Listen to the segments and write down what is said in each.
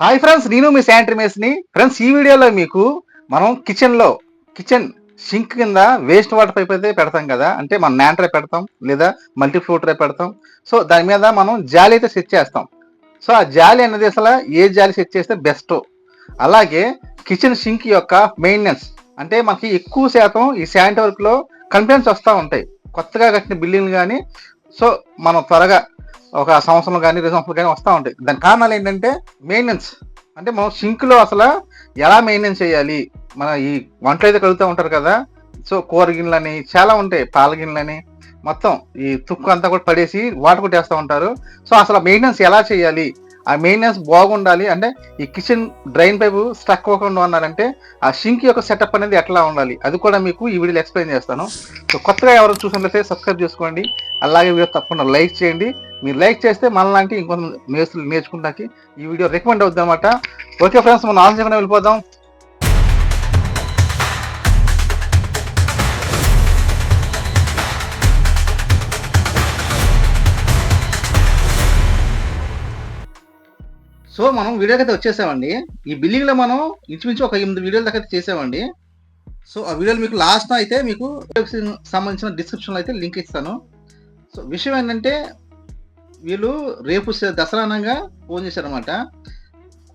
Hi friends నేను మీ sanitary మేస్ని friends ఈ వీడియోలో మీకు మనం కిచెన్లో కిచెన్ సింక్ కింద వేస్ట్ వాటర్ పైప్ అయితే పెడతాం కదా. అంటే మనం నాంట్రే పెడతాం లేదా మల్టీ ఫ్లోటరే పెడతాం. సో దాని మీద మనం జాలి అయితే సెట్ చేస్తాం. సో ఆ జాలి అనేది అసలు ఏ జాలి సెట్ చేస్తే బెస్ట్ అలాగే కిచెన్ సింక్ యొక్క మెయింటెనెన్స్ అంటే మనకి ఎక్కువ శాతం ఈ శానిటరీ వర్క్లో కంప్లైంట్స్ వస్తూ ఉంటాయి. కొత్తగా కట్టిన బిల్డింగ్లు కానీ సో మనం త్వరగా ఒక సంవత్సరం కానీ రెండు సంవత్సరం కానీ వస్తూ ఉంటాయి. దాని కారణాలు ఏంటంటే మెయింటెనెన్స్ అంటే మనం సింక్లో అసలు ఎలా మెయింటెనెన్స్ చేయాలి? మన ఈ వంటలు అయితే కలుగుతూ ఉంటారు కదా. సో కూర గిన్నెలని చాలా ఉంటాయి. పాల గిన్నెలని. మొత్తం ఈ తుక్కు అంతా కూడా పడేసి వాటర్ కొట్టేస్తూ ఉంటారు. సో అసలు మెయింటెనెన్స్ ఎలా చేయాలి? ఆ మెయింటెనెన్స్ బాగుండాలి? అంటే ఈ కిచెన్ డ్రైన్ పైపు స్ట్రక్ అవ్వకుండా ఉన్నారంటే ఆ షింక్ యొక్క సెటప్ అనేది ఎట్లా ఉండాలి? అది కూడా మీకు ఈ వీడియోలో ఎక్స్ప్లెయిన్ చేస్తాను. సో కొత్తగా ఎవరు చూసినట్లయితే సబ్స్క్రైబ్ చేసుకోండి. అలాగే వీడియో తప్పకుండా లైక్ చేయండి. మీరు లైక్ చేస్తే మనలాంటి ఇంకొంత మేస్తులు నేర్చుకుంటానికి ఈ వీడియో రికమెండ్ అవుద్ది అనమాట ఓకే ఫ్రెండ్స్ మనం ఆలోచించకుండా వెళ్ళిపోదాం. సో మనం వీడియోకి అయితే వచ్చేసామండి. ఈ బిల్డింగ్లో మనం ఇంచుమించు ఒక ఎనిమిది వీడియోల దాకా అయితే చేసామండి. సో ఆ వీడియోలు మీకు లాస్ట్ అయితే మీకు సంబంధించిన డిస్క్రిప్షన్లో అయితే లింక్ ఇస్తాను. సో విషయం ఏంటంటే వీళ్ళు రేపు దసరా అనగా ఫోన్ చేశారనమాట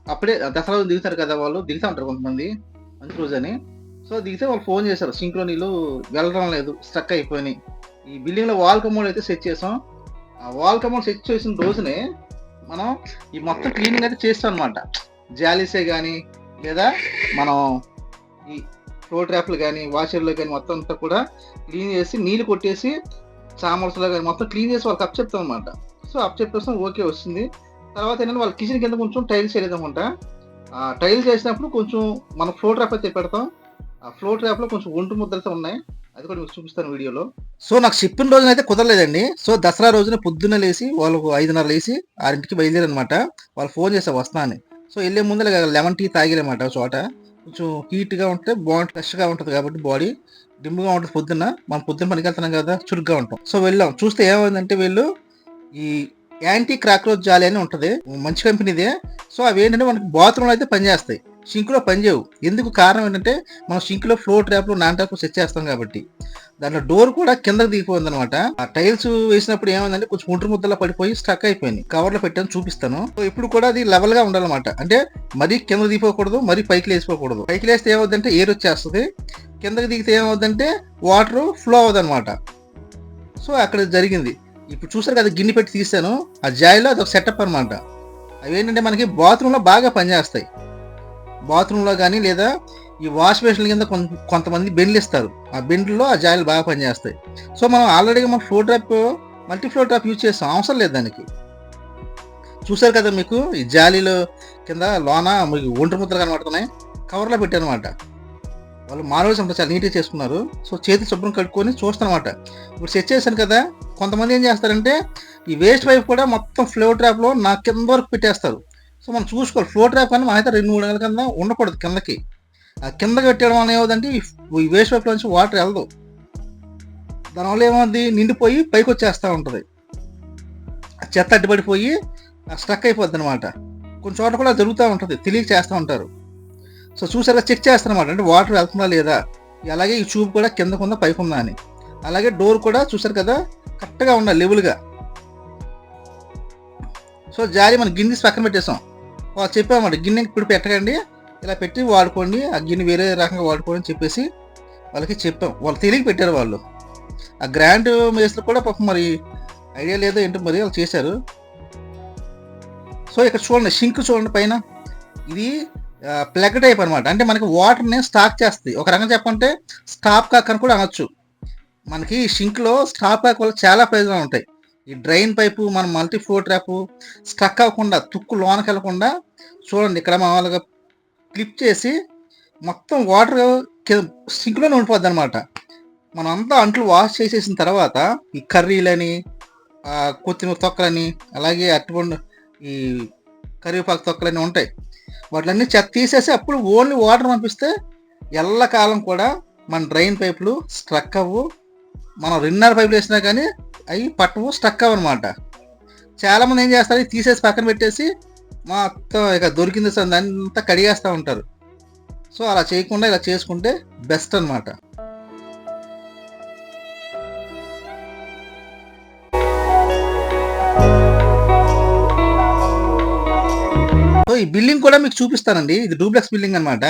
అప్పుడే దసరా దిగుతారు కదా వాళ్ళు దిగుతా ఉంటారు కొంతమంది మంచి రోజు అని సో దిగితే వాళ్ళు ఫోన్ చేశారు. సింక్లో నీళ్ళు వెళ్ళడం లేదు స్ట్రక్ అయిపోయినాయి. ఈ బిల్డింగ్లో వాల్ కమోడ్ అయితే సెట్ చేసాం. ఆ వాల్ కమోడ్ సెట్ చేసిన రోజునే మనం ఈ మొత్తం క్లీనింగ్ అయితే చేస్తాం అనమాట జాలీసే కానీ లేదా మనం ఈ ఫ్లో ట్రాప్లు కానీ వాషర్లు కానీ మొత్తం అంతా కూడా క్లీన్ చేసి నీళ్ళు కొట్టేసి చామర్స్లో కానీ మొత్తం క్లీన్ చేసి వాళ్ళకి అప్ చెప్తాం అనమాట సో అప్ చెప్పేస్తాం ఓకే వస్తుంది. తర్వాత ఏంటంటే వాళ్ళ కిచెన్ కింద కొంచెం టైల్స్ చేయలేదు ఆ టైల్స్ చేసినప్పుడు కొంచెం మనం ఫ్లో ట్రాప్ అయితే పెడతాం. ఆ ఫ్లో ట్రాప్లో కొంచెం ఒంటు ముద్రతో ఉన్నాయి. అది కూడా మీకు చూపిస్తాను వీడియోలో. సో నాకు చెప్పిన రోజున అయితే కుదరలేదండి. సో దసరా రోజున పొద్దున్న లేసి వాళ్ళకు ఐదున్నర లేసి ఆరింటికి బయలుదేరనమాట. వాళ్ళు ఫోన్ చేస్తే వస్తా అని సో వెళ్ళే ముందు లెమన్ టీ తాగిరమాట చోట. కొంచెం హీట్గా ఉంటే బాగుంటుంది ఫ్రెష్గా ఉంటుంది కాబట్టి బాడీ డిమ్గా ఉంటుంది పొద్దున్న. మనం పొద్దున్న పనికి వెళ్తున్నాం కదా చురుగ్గా ఉంటాం. సో వెళ్ళాం. చూస్తే ఏమైందంటే వీళ్ళు ఈ యాంటీ క్రాక్రోచ్ జాలి అని ఉంటుంది. మంచి కంపెనీదే సో అవి ఏంటంటే మనకి బాత్రూంలో అయితే పనిచేస్తాయి. షింక్లో పనిచేయవు ఎందుకు కారణం ఏంటంటే మనం సింక్లో ఫ్లో ట్రాప్లు నాన్ ట్రాప్లు సెట్ చేస్తాం కాబట్టి. దాంట్లో డోర్ కూడా కిందకి దిగిపోయింది అనమాట ఆ టైల్స్ వేసినప్పుడు ఏమైందంటే కొంచెం ఒంటి ముద్దలా పడిపోయి స్టక్ అయిపోయింది కవర్లో పెట్టాను చూపిస్తాను. సో ఇప్పుడు కూడా అది లెవెల్గా ఉండాలన్నమాట. అంటే మరీ కింద దిగిపోకూడదు మరీ పైకి లేచిపోకూడదు. పైకి లేస్తే ఏమవుతుందంటే ఎయిర్ వచ్చేస్తుంది. కిందకి దిగితే ఏమవుతుందంటే వాటర్ ఫ్లో అవ్వదు అనమాట సో అక్కడ జరిగింది. ఇప్పుడు చూసారు కదా గిన్నె పెట్టి తీసాను. ఆ జాయిలో అది ఒక సెటప్ అనమాట అవి ఏంటంటే మనకి బాత్రూంలో బాగా పనిచేస్తాయి. బాత్రూంలో కానీ లేదా ఈ వాష్ బేషన్ కింద కొంత- కొంతమంది బెండ్లు ఇస్తారు. ఆ బెండ్లో ఆ జాయిలు బాగా పనిచేస్తాయి. సో మనం ఆల్రెడీగా మనం flow drop multi flow drop use చేస్తాం అవసరం లేదు దానికి. చూసారు కదా మీకు ఈ జాలీలో కింద లోన మీకు ఒంటరి ముద్దలు కనబడుతున్నాయి. కవర్లో పెట్టారనమాట వాళ్ళు మానవులు సంపద చాలా నీట్గా చేసుకున్నారు. సో చేతులు శుభ్రం కట్టుకొని చూస్తానమాట ఇప్పుడు సెట్ చేశాను కదా కొంతమంది ఏం చేస్తారంటే ఈ వేస్ట్ వైపు కూడా మొత్తం ఫ్లో ట్రాప్లో నా కింద వరకు పెట్టేస్తారు. సో మనం చూసుకోవాలి ఫ్లో ట్రాప్ అని అయితే రెండు మూడు నెలల కింద ఉండకూడదు కిందకి. ఆ కిందకి పెట్టడం వల్ల ఏమవుతుందంటే ఈ- ఈ వేస్ట్ వైపు నుంచి వాటర్ వెళ్ళదు. దానివల్ల ఏమవుతుంది? నిండిపోయి పైకి వచ్చేస్తూ ఉంటుంది. చెత్త అడ్డుపడిపోయి స్ట్రక్ అయిపోద్ది అనమాట కొన్ని చోట్ల కూడా జరుగుతూ ఉంటుంది తెలియక చేస్తూ ఉంటారు. సో చూసారా చెక్ చేస్తారనమాట అంటే వాటర్ వెళ్తుందా లేదా? అలాగే ఈ చూపు కూడా కిందకు ఉందా పైకి ఉందా అని. అలాగే డోర్ కూడా చూసారు కదా కరెక్ట్గా ఉండాలి లెవెల్గా. సో జాలి మనం గిన్నె పక్కన పెట్టేసాం. వాళ్ళు చెప్పామన్నమాట గిన్నె ఇప్పుడు పెట్టకండి ఇలా పెట్టి వాడుకోండి ఆ గిన్నె వేరే రకంగా వాడుకోండి అని చెప్పేసి వాళ్ళకి చెప్పాం. వాళ్ళు తెలియక పెట్టారు వాళ్ళు. ఆ గ్రాండ్ మేస్లో కూడా పాపం మరి ఐడియా లేదో ఏంటో మరి వాళ్ళు చేశారు. సో ఇక్కడ చూడండి షింక్ చూడండి పైన. ఇది ప్లగ్ టైప్ అనమాట అంటే మనకి వాటర్ని స్టాక్ చేస్తుంది. ఒక రకంగా చెప్పంటే స్టాప్ కాక్ అని కూడా అనొచ్చు. మనకి షింక్లో స్టాప్ కాక్ వల్ల చాలా ప్రయోజనాలు ఉంటాయి. ఈ డ్రైన్ పైపు మన మల్టీ ఫ్లో ట్రాప్ స్ట్రక్ అవ్వకుండా తుక్కు లోనకి వెళ్ళకుండా చూడండి ఇక్కడ మామూలుగా క్లిప్ చేసి మొత్తం వాటర్ సింక్లోనే ఉండిపోద్ది అనమాట మనం అంతా అంట్లు వాష్ చేసేసిన తర్వాత ఈ కర్రీలని కొత్తిమీర తొక్కలని అలాగే అరటిపండు ఈ కరివేపాకు తొక్కలని ఉంటాయి. వాటిలన్నీ చెత్త తీసేసి అప్పుడు ఓన్లీ వాటర్ పంపిస్తే ఎల్లకాలం కూడా మన డ్రైన్ పైపులు స్ట్రక్ అవ్వు. మనం రెండున్నర పైపులు వేసినా కానీ అవి పట్టవు స్ట్రక్ అవ్వనమాట. చాలా మంది ఏం చేస్తారు తీసేసి పక్కన పెట్టేసి మొత్తం ఇక దొరికింది సార్ దాన్ని అంతా కడిగేస్తూ ఉంటారు. సో అలా చేయకుండా ఇలా చేసుకుంటే బెస్ట్ అనమాట సో ఈ బిల్డింగ్ కూడా మీకు చూపిస్తానండి. ఇది డూప్లెక్స్ బిల్డింగ్ అనమాట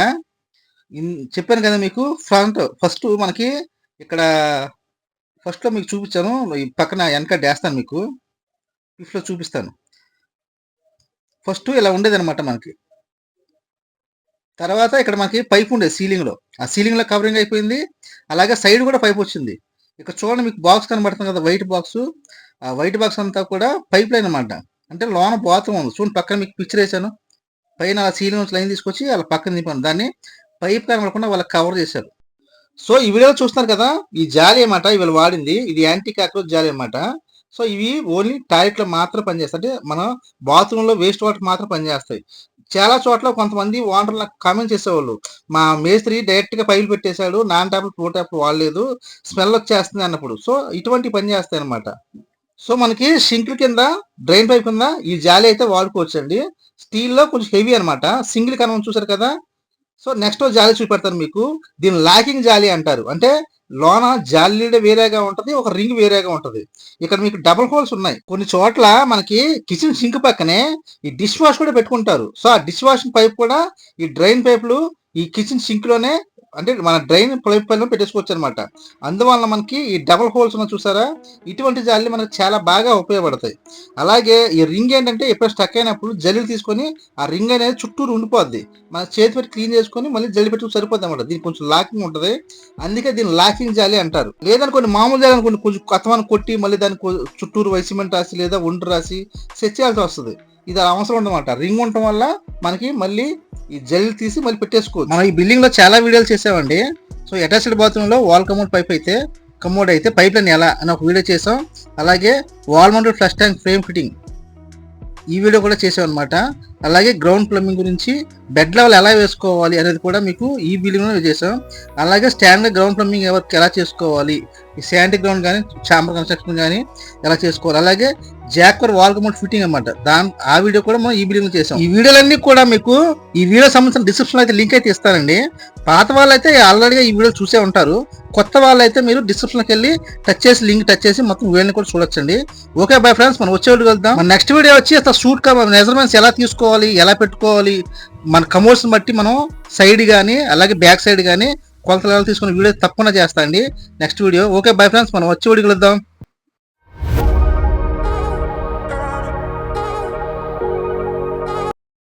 చెప్పాను కదా మీకు ఫ్రంట్ ఫస్ట్ మనకి ఇక్కడ ఫస్ట్లో మీకు చూపించాను. ఈ పక్కన వెనక డేస్తాను మీకు. ఫిఫ్త్లో చూపిస్తాను. ఫస్ట్ ఇలా ఉండేది అనమాట మనకి. తర్వాత ఇక్కడ మనకి పైప్ ఉండేది సీలింగ్లో ఆ సీలింగ్లో కవరింగ్ అయిపోయింది. అలాగే సైడ్ కూడా పైప్ వచ్చింది. ఇక్కడ చూడండి మీకు బాక్స్ కనబడుతుంది కదా వైట్ బాక్స్. ఆ వైట్ బాక్స్ అంతా కూడా పైప్ లైన్ అనమాట అంటే లోన బాత్రూమ్ ఉంది. చూడండి పక్కన మీకు పిక్చర్ వేసాను పైన సీలింగ్ లైన్ తీసుకొచ్చి వాళ్ళ పక్కన దింపాను. దాన్ని పైప్ కనబడకుండా వాళ్ళకి కవర్ చేశారు. సో ఈ వీడియోలో చూస్తున్నారు కదా ఈ జాలి అన్నమాట వీళ్ళు వాడింది. ఇది యాంటీ కాక్రోచ్ జాలి అన్నమాట. సో ఇవి ఓన్లీ టాయిలెట్లో మాత్రం పనిచేస్తాయి. అంటే మన బాత్రూమ్లో వేస్ట్ వాటర్ మాత్రం పనిచేస్తాయి. చాలా చోట్ల కొంతమంది ఓనర్లు నాకు కామెంట్ చేసేవాళ్ళు. మా మేస్త్రి డైరెక్ట్గా పైలు పెట్టేశాడు. నాన్ టాప్లు ప్రో టాప్లు వాడలేదు. స్మెల్ వచ్చేస్తుంది అన్నప్పుడు. సో ఇటువంటి పని చేస్తాయి అనమాట సో మనకి షింక్ కింద డ్రైన్ పైప్ కింద ఈ జాలి అయితే వాడుకోవచ్చు అండి స్టీల్లో కొంచెం హెవీ అనమాట సింగిల్ కనం చూసారు కదా సో నెక్స్ట్ జాలి చూపెడతాను మీకు. దీని లాకింగ్ జాలి అంటారు. అంటే లోన జాలీడ వేరేగా ఉంటది ఒక రింగ్ వేరేగా ఉంటది. ఇక్కడ మీకు డబుల్ హోల్స్ ఉన్నాయి. కొన్ని చోట్ల మనకి కిచెన్ సింక్ పక్కనే ఈ డిష్ వాష్ కూడా పెట్టుకుంటారు. సో ఆ డిష్ వాష్ పైప్ కూడా ఈ డ్రైన్ పైపులు ఈ కిచెన్ సింక్లోనే అంటే మన డ్రైన్ పైప్ పైన పెట్టేసుకోవచ్చు అనమాట అందువల్ల మనకి ఈ డబల్ హోల్స్ ఉన్న చూసారా? ఇటువంటి జాలి మనకు చాలా బాగా ఉపయోగపడతాయి. అలాగే ఈ రింగ్ ఏంటంటే ఎప్పుడు స్టక్ అయినప్పుడు జల్లీలు తీసుకొని ఆ రింగ్ అనేది చుట్టూరు ఉండిపోద్ది. మన చేతి పెట్టి క్లీన్ చేసుకొని మళ్ళీ జల్లి పెట్టుకు సరిపోద్ది అనమాట దీనికి కొంచెం లాకింగ్ ఉంటుంది. అందుకే దీన్ని లాకింగ్ జాలి అంటారు. లేదనుకోండి మామూలు జాలి అనుకోండి కొంచెం కథమని కొట్టి మళ్ళీ దానికి చుట్టూరు వైసిమెంట్ రాసి లేదా ఒండ్రు రాసి సెట్ చేయాల్సి వస్తుంది. ఇది అలా అవసరం ఉండమాట రింగ్ ఉండటం వల్ల మనకి మళ్ళీ ఈ జెల్ తీసి మళ్ళీ పెట్టేసుకోవచ్చు. మనం ఈ బిల్డింగ్లో చాలా వీడియోలు చేసామండి. సో అటాచ్డ్ బాత్రూమ్లో వాల్ కమోడ్ పైప్ అయితే కమోడ్ అయితే పైప్ లైన్ ఎలా అని ఒక వీడియో చేసాం. అలాగే wall mounted flush tank frame fitting ఈ వీడియో కూడా చేసాం అనమాట అలాగే గ్రౌండ్ ప్లంబింగ్ గురించి బెడ్ లెవెల్ ఎలా వేసుకోవాలి అనేది కూడా మీకు ఈ బిల్డింగ్లో చేసాం. అలాగే స్టాండర్డ్ గ్రౌండ్ ప్లంబింగ్ ఎవరికి ఎలా చేసుకోవాలి? ఈ శాండ్ గ్రౌండ్ కానీ చాంబర్ కన్స్ట్రక్షన్ కానీ ఎలా చేసుకోవాలి? అలాగే జాక్వర్ వాల్ కమౌంట్ ఫిట్టింగ్ అనమాట దాని ఆ వీడియో కూడా మనం ఈ వీడియోలో చేసాం. ఈ వీడియోలన్నీ కూడా మీకు ఈ వీడియో సంబంధించిన డిస్క్రిప్షన్ అయితే లింక్ అయితే ఇస్తానండి. పాత వాళ్ళు అయితే ఆల్రెడీగా ఈ వీడియో చూసే ఉంటారు. కొత్త వాళ్ళు అయితే మీరు డిస్క్రిప్షన్కి వెళ్ళి టచ్ చేసి లింక్ టచ్ చేసి మొత్తం వీడియోని కూడా చూడొచ్చండి. ఓకే బై ఫ్రెండ్స్ మనం వచ్చే వీడియో వెళ్దాం. మన నెక్స్ట్ వీడియో వచ్చి అసలు షూట్ మెజర్మెంట్స్ ఎలా తీసుకోవాలి ఎలా పెట్టుకోవాలి మన కమోడ్స్ బట్టి మనం సైడ్ కానీ అలాగే బ్యాక్ సైడ్ కానీ కొలతలు ఎలా తీసుకుని వీడియో తప్పకుండా చేస్తా అండి. Next video okay bye friends మనం వచ్చే వీడియో వెళ్దాం.